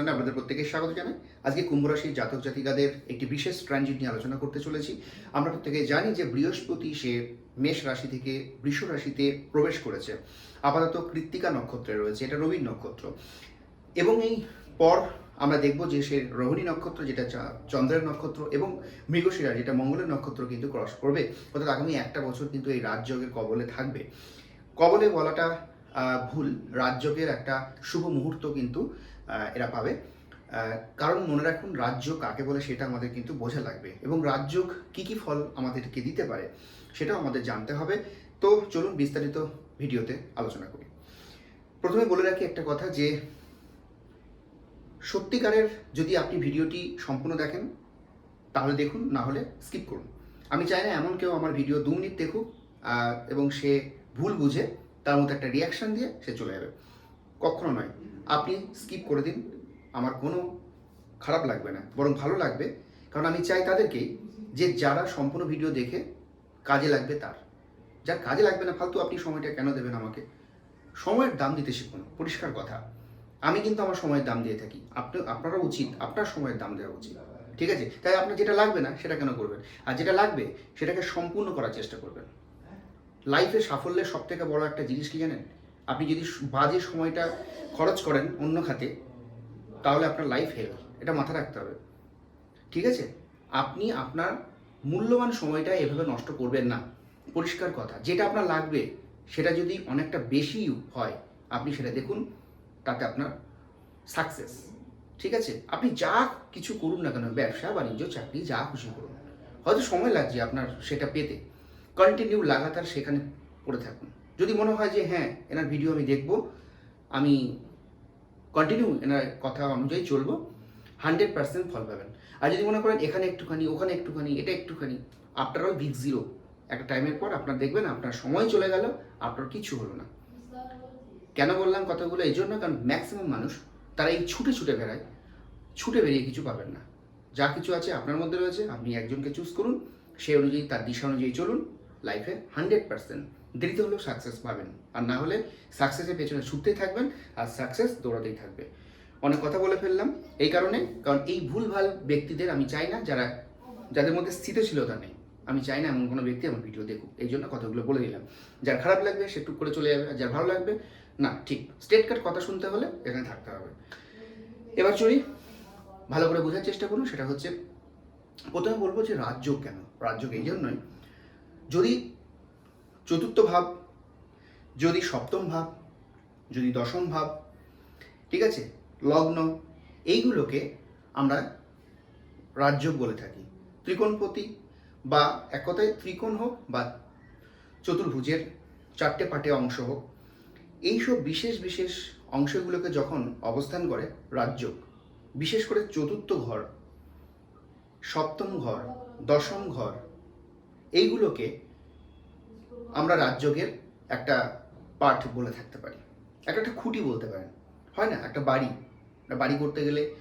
চ্যানেলে আপনাদের প্রত্যেকের স্বাগত জানাই। আজকে কুম্ভ রাশির জাতক জাতিকাদের একটি বিশেষ ট্রানজিট নিয়ে আলোচনা করতে চলেছি। আমরা প্রত্যেকে জানি যে বৃহস্পতি সে মেষ রাশি থেকে বৃষ রাশিতে প্রবেশ করেছে। আপাতত কৃত্তিকা নক্ষত্রে রয়েছে, এটা রবির নক্ষত্র। এবং এই পর আমরা দেখব যে সে রোহিণী নক্ষত্র, যেটা চন্দ্রের নক্ষত্র এবং মৃগশিরা, যেটা মঙ্গলের নক্ষত্র কিন্তু ক্রস করবে। অর্থাৎ আগামী একটা বছর কিন্তু এই রাজযোগের কবলে থাকবে। কবলে বলাটা ভুল। রাজযোগের একটা শুভ মুহূর্ত কিন্তু এরা পাবে। কারণ মনে রাখুন, রাজ্য কাকে বলে সেটা আমাদের কিন্তু বোঝা লাগবে এবং রাজযোগ কি কি ফল আমাদেরকে দিতে পারে সেটাও আমাদের জানতে হবে। তো চলুন বিস্তারিত ভিডিওতে আলোচনা করি। প্রথমে বলে রাখি একটা কথা যে, সত্যিকারের যদি আপনি ভিডিওটি সম্পূর্ণ দেখেন, তাহলে দেখুন, না হলে স্কিপ করুন। আমি চাই না এমন কেউ আমার ভিডিও দু মিনিট দেখুক এবং সে ভুল বুঝে, তার মধ্যে একটা রিয়াকশন দিয়ে সে চলে যাবে। কখনো নয়। আপনি স্কিপ করে দিন। আমার কোনো খারাপ লাগবে না, বরং ভালো লাগবে। কারণ আমি চাই তাদেরকেই যে যারা সম্পূর্ণ ভিডিও দেখে কাজে লাগবে তার। যার কাজে লাগবে না, ফালতু আপনি সময়টা কেন দেবেন আমাকে? সময়ের দাম দিতে শিখুন, পরিষ্কার কথা। আমি কিন্তু আমার সময়ের দাম দিয়ে থাকি। আপনি আপনারা উচিত, আপনার সময়ের দাম দেওয়া উচিত। ঠিক আছে? তাই আপনার যেটা লাগবে না, সেটা কেন করবেন? আর যেটা লাগবে, সেটাকে সম্পূর্ণ করার চেষ্টা করবেন। লাইফে সাফল্যের সব থেকে বড় একটা জিনিস কি জানেন? আপনি যদি বাজে সময়টা খরচ করেন অন্য খাতে, তাহলে আপনার লাইফ হেল এটা মাথা রাখতে হবে। ঠিক আছে? আপনি আপনার মূল্যবান সময়টা এভাবে নষ্ট করবেন না। পরিষ্কার কথা। যেটা আপনার লাগবে, সেটা যদি অনেকটা বেশি হয়, আপনি সেটা দেখুন, তাতে আপনার সাকসেস ঠিক আছে? আপনি যা কিছু করুন না কেন, ব্যবসা, বাণিজ্য, চাকরি, যা খুশি করুন। হয়তো সময় লাগছে আপনার সেটা পেতে। কন্টিনিউ লাগাতার সেখানে পড়ে থাকুন। যদি মনে হয় যে হ্যাঁ এনার ভিডিও আমি দেখব, আমি কন্টিনিউ এনার কথা অনুযায়ী চলবো হান্ড্রেড পার্সেন্ট ফল পাবেন। আর যদি মনে করেন এখানে একটুখানি, ওখানে একটুখানি, এটা একটুখানি আফটার অল বিগ জিরো একটা টাইমের পর আপনার দেখবেন আপনার সময় চলে গেল, আপনার কিছু হলো না। কেন বললাম কথাগুলো? এই জন্য কারণ ম্যাক্সিমাম মানুষ, তারা এই ছুটে ছুটে বেড়ায়, ছুটে বেরিয়ে কিছু পাবেন না। যা কিছু আছে আপনার মধ্যে রয়েছে, আপনি একজনকে চুজ করুন, সেই অনুযায়ী, তার দিশা অনুযায়ী চলুন লাইফে হান্ড্রেড পার্সেন্ট দেরিতে হলেও সাকসেস পাবেন। আর না হলে সাকসেসের পেছনে ছুটতেই থাকবেন আর সাকসেস দৌড়াতেই থাকবে। অনেক কথা বলে ফেললাম এই কারণে, কারণ এই ভুল ভুলভাল ব্যক্তিদের আমি চাই না যারা, যাদের মধ্যে স্থিতিশীলতা নেই। আমি চাই না এমন কোনো ব্যক্তি আমার ভিডিও দেখুক। এই জন্য কথাগুলো বলে দিলাম। যার খারাপ লাগবে সে টুক করে চলে যাবে, আর যার ভালো লাগবে, না, ঠিক। স্টেট কাট কথা শুনতে হলে এখানে থাকতে হবে। এবার চলি। ভালো করে বোঝার চেষ্টা করুন, সেটা হচ্ছে, প্রথমে বলব যে রাজযোগ কেন? রাজযোগ এই জন্যই, যদি চতুর্থ ভাব, যদি সপ্তম ভাব, যদি দশম ভাব, ঠিক আছে? লগ্ন, এইগুলোকে আমরা রাজ্য বলে থাকি। ত্রিকোণপতি বা এক কথায় ত্রিকোণ হোক বা চতুর্ভুজের চারটে পাটে অংশ হোক, এইসব বিশেষ বিশেষ অংশগুলোকে যখন অবস্থান করে রাজযোগ, বিশেষ করে চতুর্থ ঘর, সপ্তম ঘর, দশম ঘর, এইগুলোকে আমরা রাজযোগের একটা পাঠ বলে থাকতে পারি। একটা একটা খুঁটি বলতে পারেন। হয় না? একটা বাড়ি। একটা বাড়ি করতে গেলে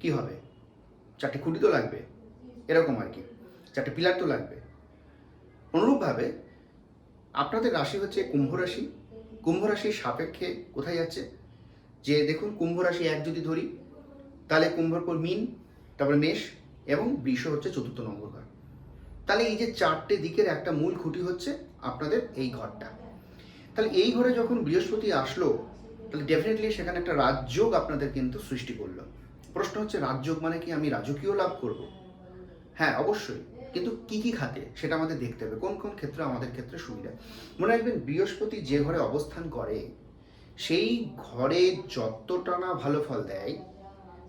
কি হবে? চারটে খুঁটি তো লাগবে। এরকম আর কি। চারটে পিলার তো লাগবে। অনুরূপভাবে আপনাদের রাশি হচ্ছে কুম্ভ রাশি। কুম্ভ রাশির সাপেক্ষে কোথায় যাচ্ছে? যে দেখুন, কুম্ভ রাশি এক যদি ধরি, তাহলে কুম্ভর পর মিন, তারপরে মেষ এবং বৃষ হচ্ছে চতুর্থ নম্বর ঘর। তাহলে এই যে চারটে দিকের একটা মূল খুঁটি হচ্ছে আপনাদের এই ঘরটা। তাহলে এই ঘরে যখন বৃহস্পতি আসলো, তাহলে ডেফিনেটলি সেখানে একটা রাজযোগ আপনাদের কিন্তু সৃষ্টি করল। প্রশ্ন হচ্ছে, রাজযোগ মানে কি? আমি রাজকীয় লাভ করব? হ্যাঁ অবশ্যই। কিন্তু কি কি খাতে? সেটা আমাদের দেখতে হবে। কোন কোন ক্ষেত্রে আমাদের ক্ষেত্রে সুবিধা? মনে রাখবেন, বৃহস্পতি যে ঘরে অবস্থান করে, সেই ঘরে যতটা না ভালো ফল দেয়,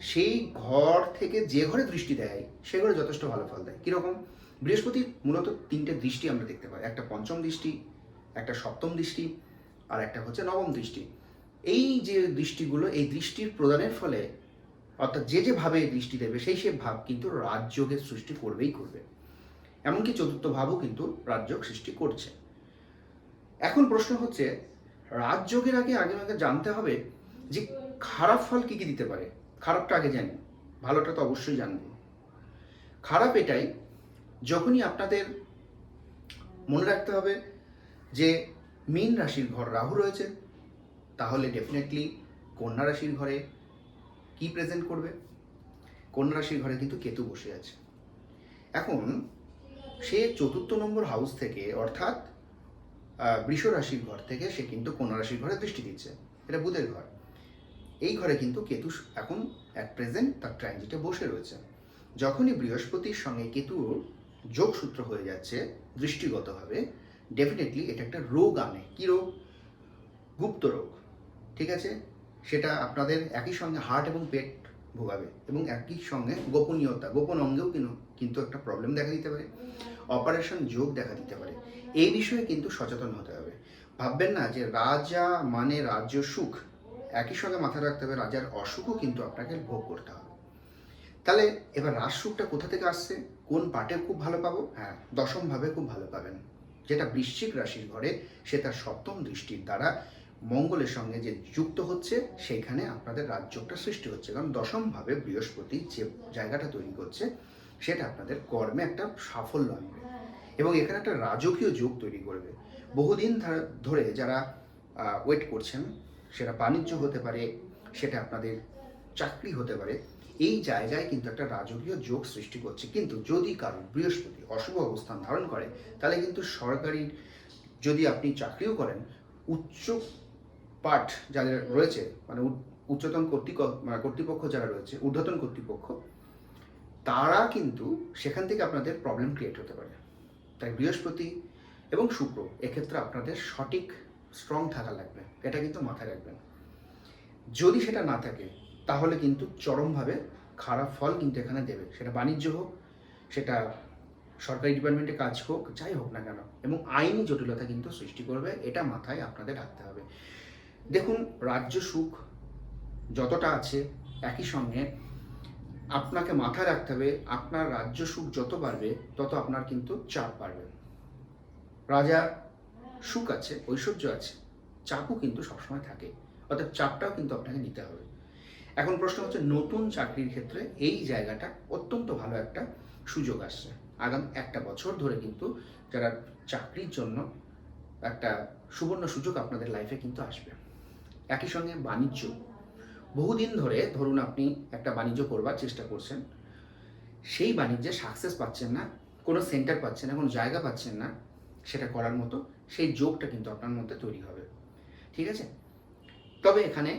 সেই ঘর থেকে যে ঘরে দৃষ্টি দেয়, সে ঘরে যথেষ্ট ভালো ফল দেয়। কীরকম? বৃহস্পতির মূলত তিনটে দৃষ্টি আমরা দেখতে পাই। একটা পঞ্চম দৃষ্টি, একটা সপ্তম দৃষ্টি আর একটা হচ্ছে নবম দৃষ্টি। এই যে দৃষ্টিগুলো, এই দৃষ্টির প্রদানের ফলে অর্থাৎ যে যে ভাবে দৃষ্টি দেবে, সেই সে ভাব কিন্তু রাজযোগের সৃষ্টি করবেই করবে। এমনকি চতুর্থ ভাবও কিন্তু রাজযোগ সৃষ্টি করছে। এখন প্রশ্ন হচ্ছে, রাজযোগের আগে আগে আমাকে জানতে হবে যে খারাপ ফল কি কি দিতে পারে? খারাপটা আগে জানি, ভালোটা তো অবশ্যই জানব। খারাপ এটাই যখনই আপনাদের মনে রাখতে হবে যে মীন রাশির ঘর রাহু রয়েছে, তাহলে ডেফিনেটলি কন্যা রাশির ঘরে কি প্রেজেন্ট করবে? কন্যা রাশির ঘরে কিন্তু কেতু বসে আছে। এখন, সে চতুর্থ নম্বর হাউস থেকে, অর্থাৎ বৃষ রাশির ঘর থেকে সে কিন্তু কন্যা রাশির ঘরে দৃষ্টি দিচ্ছে। এটা বুধের ঘর। এই ঘরে কিন্তু কেতু এখন অ্যাট প্রেজেন্ট তার ট্রানজিটে বসে রয়েছে। যখনই বৃহস্পতির সঙ্গে কেতুর যোগসূত্র হয়ে যাচ্ছে দৃষ্টিগতভাবে ডেফিনেটলি এটা একটা রোগ আনে। কি রোগ? গুপ্ত রোগ। ঠিক আছে? সেটা আপনাদের একই সঙ্গে হার্ট এবং পেট ভোগাবে এবং একই সঙ্গে গোপনীয়তা, গোপন অঙ্গেও কিন্তু একটা প্রবলেম দেখা দিতে পারে। অপারেশন যোগ দেখা দিতে পারে। এই বিষয়ে কিন্তু সচেতন হতে হবে। ভাববেন না যে রাজা মানে রাজ্য সুখ। একই সঙ্গে মাথায় রাখতে হবে, রাজার অসুখও কিন্তু আপনাকে ভোগ করতে হবে। তাহলে এবার রাজ সুখটা কোথা থেকে আসছে? কোন পার্টে খুব ভালো পাবো? হ্যাঁ দশমভাবে খুব ভালো পাবেন। যেটা বৃশ্চিক রাশির ঘরে, সে তার সপ্তম দৃষ্টির দ্বারা মঙ্গলের সঙ্গে যে যুক্ত হচ্ছে, সেইখানে আপনাদের রাজযোগটা সৃষ্টি হচ্ছে। কারণ দশমভাবে বৃহস্পতি যে জায়গাটা তৈরি করছে, সেটা আপনাদের কর্মে একটা সাফল্য আনবে। এবং এখানে একটা রাজকীয় যোগ তৈরি করবে। বহুদিন ধরে যারা ওয়েট করছেন, সেটা বাণিজ্য হতে পারে, সেটা আপনাদের চাকরি হতে পারে এই জায়গায় কিন্তু একটা রাজকীয় যোগ সৃষ্টি করছে। কিন্তু যদি কারণ বৃহস্পতি অশুভ অবস্থান ধারণ করে, তাহলে কিন্তু সরকারি যদি আপনি চাকরিও করেন, উচ্চ পাঠ যাদের রয়েছে মানে উচ্চ- উচ্চতন কর্তৃক মানে কর্তৃপক্ষ যারা রয়েছে, ঊর্ধ্বতন কর্তৃপক্ষ, তারা কিন্তু সেখান থেকে আপনাদের প্রবলেম ক্রিয়েট হতে পারে। তাই বৃহস্পতি এবং শুক্র এক্ষেত্রে আপনাদের সঠিক স্ট্রং থাকা লাগবে। এটা কিন্তু মাথায় রাখবেন। যদি সেটা না থাকে তাহলে কিন্তু চরমভাবে খারাপ ফল কিন্তু এখানে দেবে। সেটা বাণিজ্য হোক, সেটা সরকারি ডিপার্টমেন্টে কাজ হোক, যাই হোক না কেন, এবং আইনি জটিলতা কিন্তু সৃষ্টি করবে, এটা মাথায় আপনাদের রাখতে হবে। দেখুন, রাজ্য সুখ যতটা আছে, একই সঙ্গে আপনাকে মাথায় রাখতে হবে, আপনার রাজ্য সুখ যত বাড়বে, তত আপনার কিন্তু চাপ বাড়বে। রাজা সুখ আছে, ঐশ্বর্য আছে, চাপও কিন্তু সবসময় থাকে অর্থাৎ চাপটাও কিন্তু আপনাকে নিতে হবে। এখন প্রশ্ন হচ্ছে, নতুন চাকরির ক্ষেত্রে এই জায়গাটা অত্যন্ত ভালো একটা সুযোগ আসছে। আগামী একটা বছর ধরে কিন্তু যারা চাকরির জন্য একটা সুবর্ণ সুযোগ আপনাদের লাইফে কিন্তু আসবে। একই সঙ্গে বাণিজ্য। বহুদিন ধরে ধরুন আপনি একটা বাণিজ্য করবার চেষ্টা করছেন, সেই বাণিজ্যে সাকসেস পাচ্ছেন না, কোনো সেন্টার পাচ্ছেন না, কোনো জায়গা পাচ্ছেন না, সেটা করার মতো সেই যোগটা কিন্তু আপনার মধ্যে তৈরি হবে। ঠিক আছে? তবে এখানে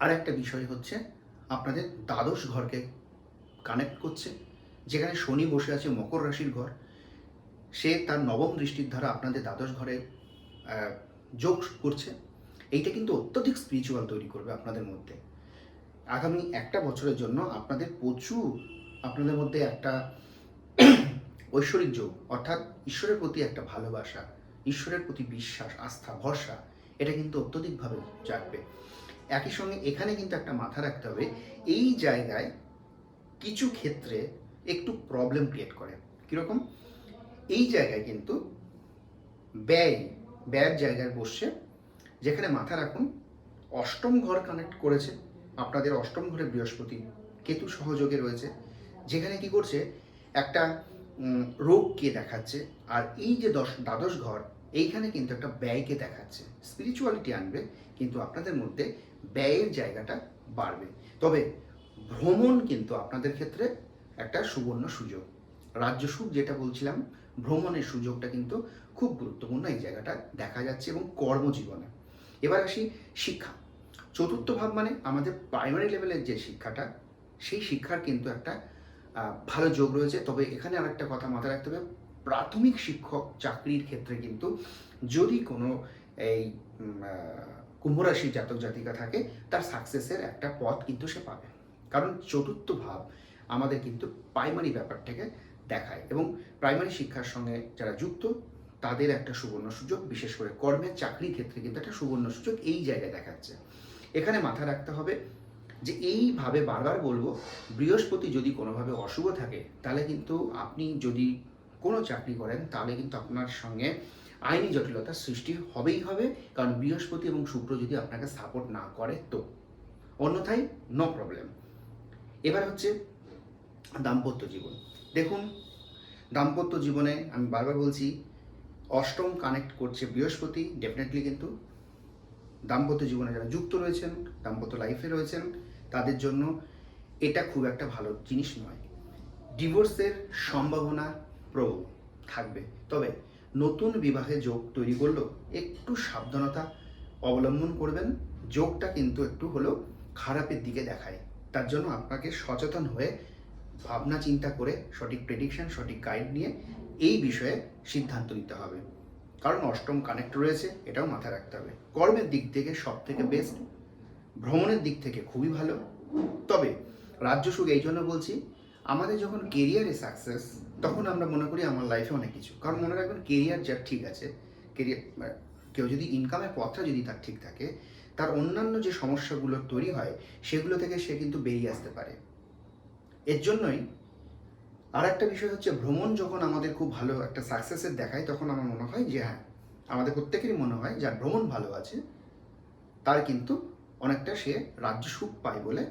আর একটা বিষয় হচ্ছে, আপনাদের দ্বাদশ ঘরকে কানেক্ট করছে। যেখানে শনি বসে আছে মকর রাশির ঘর, সে তার নবম দৃষ্টির দ্বারা আপনাদের দ্বাদশ ঘরে যোগ করছে। এইটা কিন্তু অত্যধিক স্পিরিচুয়াল তৈরি করবে আপনাদের মধ্যে। আগামী একটা বছরের জন্য আপনাদের প্রচুর, আপনাদের মধ্যে একটা ঐশ্বরিক যোগ, অর্থাৎ ঈশ্বরের প্রতি একটা ভালোবাসা, ঈশ্বরের প্রতি বিশ্বাস, আস্থা, ভরসা, এটা কিন্তু অত্যধিকভাবে জাগবে। একই সঙ্গে এখানে কিন্তু একটা মাথা রাখতে হবে। এই জায়গায় কিছু ক্ষেত্রে একটু প্রবলেম ক্রিয়েট করে। কীরকম? এই জায়গায় কিন্তু ব্যয়, ব্যয়ের জায়গায় বসছে যেখানে মাথা রাখুন, অষ্টম ঘর কানেক্ট করেছে। আপনাদের অষ্টম ঘরে বৃহস্পতি কেতু সহযোগে রয়েছে। যেখানে কি করছে? একটা রোগকে দেখাচ্ছে। আর এই যে দশ, দ্বাদশ ঘর, এইখানে কিন্তু একটা ব্যয়কে দেখাচ্ছে। স্পিরিচুয়ালিটি আনবে, কিন্তু আপনাদের মধ্যে ব্যয়ের জায়গাটা বাড়বে। তবে ভ্রমণ কিন্তু আপনাদের ক্ষেত্রে একটা সুবর্ণ সুযোগ। রাজ্য সুখ যেটা বলছিলাম, ভ্রমণের সুযোগটা কিন্তু খুব গুরুত্বপূর্ণ এই জায়গাটা দেখা যাচ্ছে এবং কর্মজীবনে। এবার আসি শিক্ষা। চতুর্থ ভাব মানে আমাদের প্রাইমারি লেভেলের যে শিক্ষাটা, সেই শিক্ষার কিন্তু একটা ভালো যোগ রয়েছে। তবে এখানে আর একটা কথা মাথায় রাখতে হবে, প্রাথমিক শিক্ষক চাকরির ক্ষেত্রে কিন্তু যদি কোনো এই কুম্ভরাশি জাতক জাতিকা থাকে, তার সাকসেসের একটা পথ কিন্তু সে পাবে। কারণ চতুর্থ ভাব আমাদের কিন্তু প্রাইমারি ব্যাপারটাকে দেখায় এবং প্রাইমারি শিক্ষার সঙ্গে যারা যুক্ত, তাদের একটা সুবর্ণ সুযোগ, বিশেষ করে কর্মের চাকরির ক্ষেত্রে কিন্তু একটা সুবর্ণ সুযোগ এই জায়গায় দেখাচ্ছে। এখানে মাথায় রাখতে হবে যে এইভাবে বারবার বলব, বৃহস্পতি যদি কোনোভাবে অশুভ থাকে, তাহলে কিন্তু আপনি যদি কোনো চাকরি করেন, তাহলে কিন্তু আপনার সঙ্গে আইনি জটিলতার সৃষ্টি হবেই হবে, কারণ বৃহস্পতি এবং শুক্র যদি আপনাকে সাপোর্ট না করে তো। অন্যথায় নো প্রবলেম এবার হচ্ছে দাম্পত্য জীবন। দেখুন, দাম্পত্য জীবনে আমি বারবার বলছি, অষ্টম কানেক্ট করছে বৃহস্পতি ডেফিনেটলি কিন্তু দাম্পত্য জীবনে যারা যুক্ত রয়েছেন, দাম্পত্য লাইফে রয়েছেন, তাদের জন্য এটা খুব একটা ভালো জিনিস নয়। ডিভোর্সের সম্ভাবনা প্রবল থাকবে। তবে নতুন বিবাহে যোগ তৈরি করলেও একটু সাবধানতা অবলম্বন করবেন। যোগটা কিন্তু একটু হলেও খারাপের দিকে দেখায়। তার জন্য আপনাকে সচেতন হয়ে ভাবনা চিন্তা করে সঠিক প্রেডিকশন সঠিক গাইড নিয়ে এই বিষয়ে সিদ্ধান্ত নিতে হবে। কারণ অষ্টম কানেক্ট রয়েছে, এটাও মাথায় রাখতে হবে। কর্মের দিক থেকে সব থেকে বেস্ট ভ্রমণের দিক থেকে খুবই ভালো। তবে রাজ্য সুখ এই জন্য বলছি, আমাদের যখন কেরিয়ারে সাকসেস তখন আমরা মনে করি আমার লাইফে অনেক কিছু। কারণ মনে রাখবেন কেরিয়ার যার ঠিক আছে কেরিয়ার কেউ যদি ইনকামের পথটা যদি তার ঠিক থাকে, তার অন্যান্য যে সমস্যাগুলো তৈরি হয়, সেগুলো থেকে সে কিন্তু বেরিয়ে আসতে পারে। এর জন্যই আর একটা বিষয় হচ্ছে, ভ্রমণ যখন আমাদের খুব ভালো একটা সাকসেসের দেখায়, তখন আমার মনে হয় যে হ্যাঁ আমাদের প্রত্যেকেরই মনে হয় যার ভ্রমণ ভালো আছে, তার কিন্তু অনেকটা সে রাজ্য সুখ পায় বলে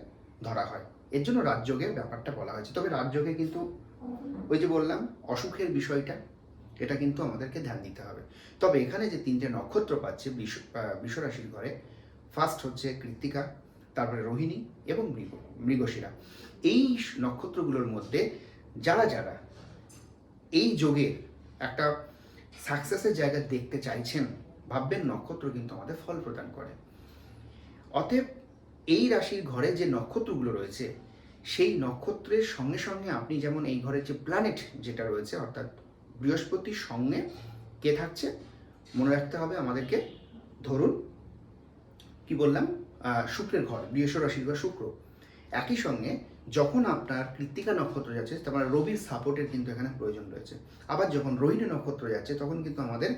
ধরা হয়। এর জন্য রাজযোগের ব্যাপারটা বলা হয়েছে। তবে রাজযোগে কিন্তু ওই যে বললাম, অসুখের বিষয়টা, এটা কিন্তু আমাদেরকে ধ্যান দিতে হবে। তবে এখানে যে তিনটে নক্ষত্র পাচ্ছে বৃষরাশির ঘরে ফার্স্ট হচ্ছে কৃত্তিকা, তারপরে রোহিণী এবং মৃগ, মৃগশিরা। এই নক্ষত্রগুলোর মধ্যে যারা যারা এই যোগের একটা সাকসেসের জায়গা দেখতে চাইছেন, ভাববেন নক্ষত্র কিন্তু আমাদের ফল প্রদান করে। অতএব এই রাশির ঘরে যে নক্ষত্রগুলো রয়েছে সেই নক্ষত্রের সঙ্গে সঙ্গে আপনি যেমন এই ঘরের যে প্ল্যানেট যেটা রয়েছে, অর্থাৎ বৃহস্পতির সঙ্গে কে থাকছে? মনে রাখতে হবে আমাদেরকে, ধরুন, কি বললাম? শুক্রের ঘর বৃহস্প রাশির ঘর শুক্র। একই সঙ্গে যখন আপনার কৃত্তিকা নক্ষত্র যাচ্ছে, তারপর রবির সাপোর্টের কিন্তু এখানে প্রয়োজন রয়েছে। আবার যখন রোহিণী নক্ষত্র যাচ্ছে, তখন কিন্তু আমাদের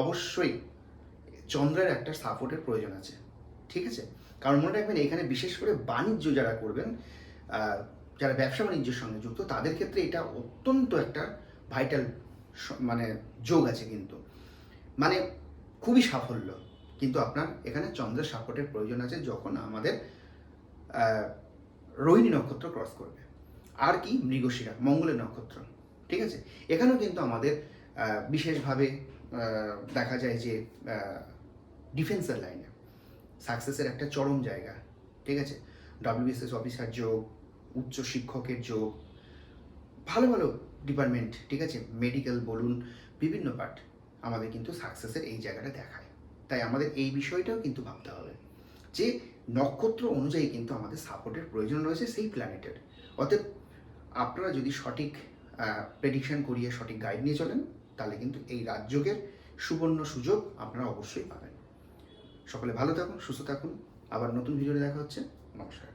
অবশ্যই চন্দ্রের একটা সাপোর্টের প্রয়োজন আছে। ঠিক আছে? কারণ মনে রাখবেন, এখানে বিশেষ করে বাণিজ্য যারা করবেন যারা ব্যবসা বাণিজ্যের সঙ্গে যুক্ত, তাদের ক্ষেত্রে এটা অত্যন্ত একটা ভাইটাল মানে যোগ আছে কিন্তু। মানে খুবই সাফল্য। কিন্তু আপনার এখানে চন্দ্রের সাপোর্টের প্রয়োজন আছে যখন আমাদের রোহিণী নক্ষত্র ক্রস করবে। আর কি? মৃগশিরা, মঙ্গলের নক্ষত্র। ঠিক আছে? এখানেও কিন্তু আমাদের বিশেষভাবে দেখা যায় যে ডিফেন্সের লাইনে সাকসেসের একটা চরম জায়গা। ঠিক আছে? ডাব্লিউবিএসএস অফিসার যোগ উচ্চ শিক্ষকের যোগ, ভালো ভালো ডিপার্টমেন্ট ঠিক আছে? মেডিকেল বলুন, বিভিন্ন পার্ট আমাদের কিন্তু সাকসেসের এই জায়গাটা দেখায়। তাই আমাদের এই বিষয়টাও কিন্তু ভাবতে হবে যে নক্ষত্র অনুযায়ী কিন্তু আমাদের সাপোর্টের প্রয়োজন রয়েছে সেই প্ল্যানেটের অতএব আপনারা যদি সঠিক প্রেডিকশন করিয়ে সঠিক গাইড নিয়ে চলেন, তাহলে কিন্তু এই রাজযোগের সুবর্ণ সুযোগ আপনারা অবশ্যই পাবেন। সকলে ভালো থাকুন, সুস্থ থাকুন। আবার নতুন ভিডিওতে দেখা হচ্ছে। নমস্কার।